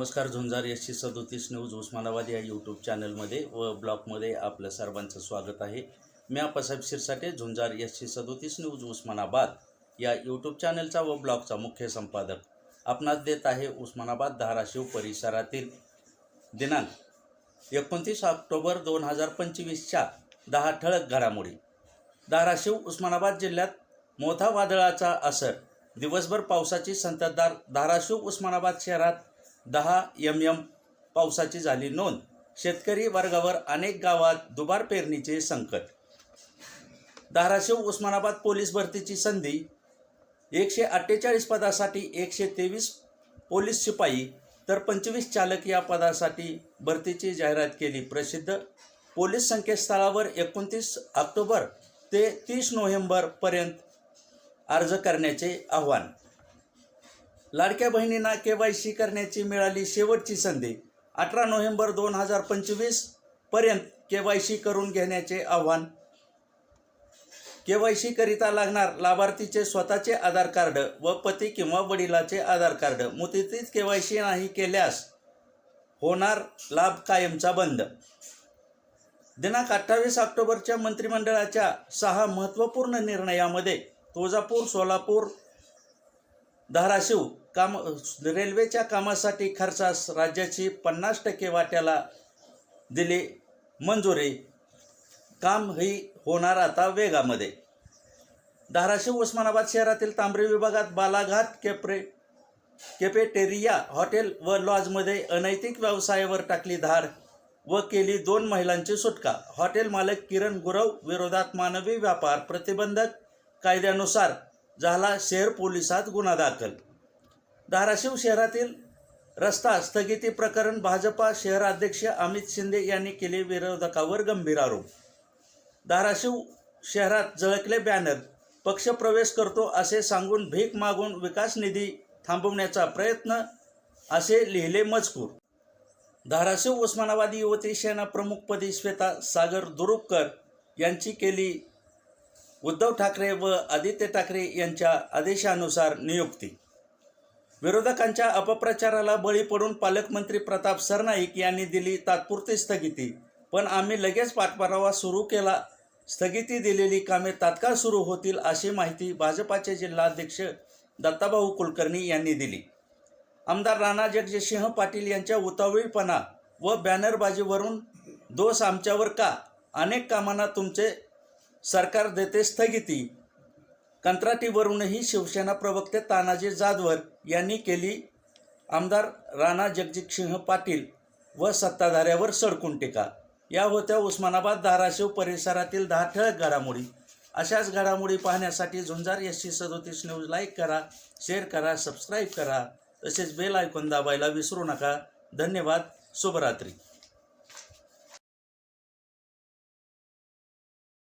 नमस्कार झुंजार एसशे सदोतीस न्यूज उस्मानाबाद या यूट्यूब चॅनलमध्ये व ब्लॉगमध्ये आपलं सर्वांचं स्वागत आहे. मी आप्पासाहेब शिरसाटे झुंजार एसशे सदोतीस न्यूज उस्मानाबाद या यूट्यूब चॅनलचा व ब्लॉगचा मुख्य संपादक आपणास देत आहे उस्मानाबाद धाराशिव परिसरातील दिनांक एकोणतीस ऑक्टोबर दोन हजार पंचवीसच्या दहा ठळक घडामोडी. धाराशिव उस्मानाबाद जिल्ह्यात मोठा वादळाचा असर. दिवसभर पावसाची संततधार धाराशिव उस्मानाबाद शहरात दहा एम एम पावसाची झाली नोंद. शेतकरी वर्गावर अनेक गावात दुबार पेरणीचे संकट. धाराशिव उस्मानाबाद पोलीस भरतीची संधी. एकशे अठ्ठेचाळीस पदासाठी एकशे तेवीस पोलीस शिपाई तर पंचवीस चालक या पदासाठी भरतीची जाहिरात केली प्रसिद्ध. पोलीस संकेतस्थळावर एकोणतीस ऑक्टोबर ते तीस नोव्हेंबरपर्यंत अर्ज करण्याचे आव्हान. लाडक्या बहिणींना के वाय सी करण्याची मिळाली शेवटची संधी. अठरा नोव्हेंबर दोन हजार पंचवीसपर्यंत के वाय सी करून घेण्याचे आव्हान. के वाय सी करिता लागणार लाभार्थीचे स्वतःचे आधार कार्ड व पती किंवा वडिलाचे आधार कार्ड मुदतीत के वाय सी नाही केल्यास होणार लाभ कायमचा बंद. दिनांक अठ्ठावीस ऑक्टोबरच्या मंत्रिमंडळाच्या सहा महत्त्वपूर्ण निर्णयामध्ये तुळजापूर सोलापूर धाराशिव काम रेल्वेच्या कामासाठी खर्चास राज्याची पन्नास टक्के वाट्याला दिली मंजुरी. काम ही होणार आता वेगामध्ये. धाराशिव उस्मानाबाद शहरातील तांबरी विभागात बालाघाट केप्रे केपेटेरिया हॉटेल व लॉजमध्ये अनैतिक व्यवसायावर टाकली धाड व केली दोन महिलांची सुटका. हॉटेल मालक किरण गुरव विरोधात मानवी व्यापार प्रतिबंधक कायद्यानुसार झाला शहर पोलिसात गुन्हा दाखल धाराशिव शहरातील रस्ता स्थगिती प्रकरण भाजपा शहराध्यक्ष अमित शिंदे यांनी केले विरोधकावर गंभीर आरोप. धाराशिव शहरात झळकले बॅनर पक्ष प्रवेश करतो असे सांगून भीक मागून विकास निधी थांबवण्याचा प्रयत्न असे लिहिले मजकूर. धाराशिव उस्मानाबादी युवती सेना प्रमुखपदी श्वेता सागर दुरुपकर यांची केली उद्धव ठाकरे व आदित्य ठाकरे यांच्या आदेशानुसार नियुक्ती. विरोधकांच्या अपप्रचाराला बळी पडून पालकमंत्री प्रताप सरनाईक यांनी दिली तात्पुरती स्थगिती. पण आम्ही लगेच पाठपुरावा सुरू केला. स्थगिती दिलेली कामे तात्काळ सुरू होतील अशी माहिती भाजपाचे जिल्हाध्यक्ष दत्ताभाऊ कुलकर्णी यांनी दिली. आमदार राणा जगजितसिंह पाटील यांच्या उतावीळपणा व बॅनरबाजीवरून दोष आमच्यावर का? अनेक कामांना तुमचे सरकार देते स्थगिती. कंत्राटीवरूनही शिवसेना प्रवक्ते तानाजी जाधवर यांनी केली. आमदार राणा जगजितसिंह पाटील व सत्ताधाऱ्यावर सडकून टीका. या होत्या उस्मानाबाद धाराशिव परिसरातील दहा ठळक घडामोडी. अशाच घडामोडी पाहण्यासाठी झुंजार एस सी सदोतीस न्यूज लाईक करा शेअर करा सबस्क्राईब करा. तसेच बेल आयकॉन दाबायला विसरू नका. धन्यवाद. शुभरात्री.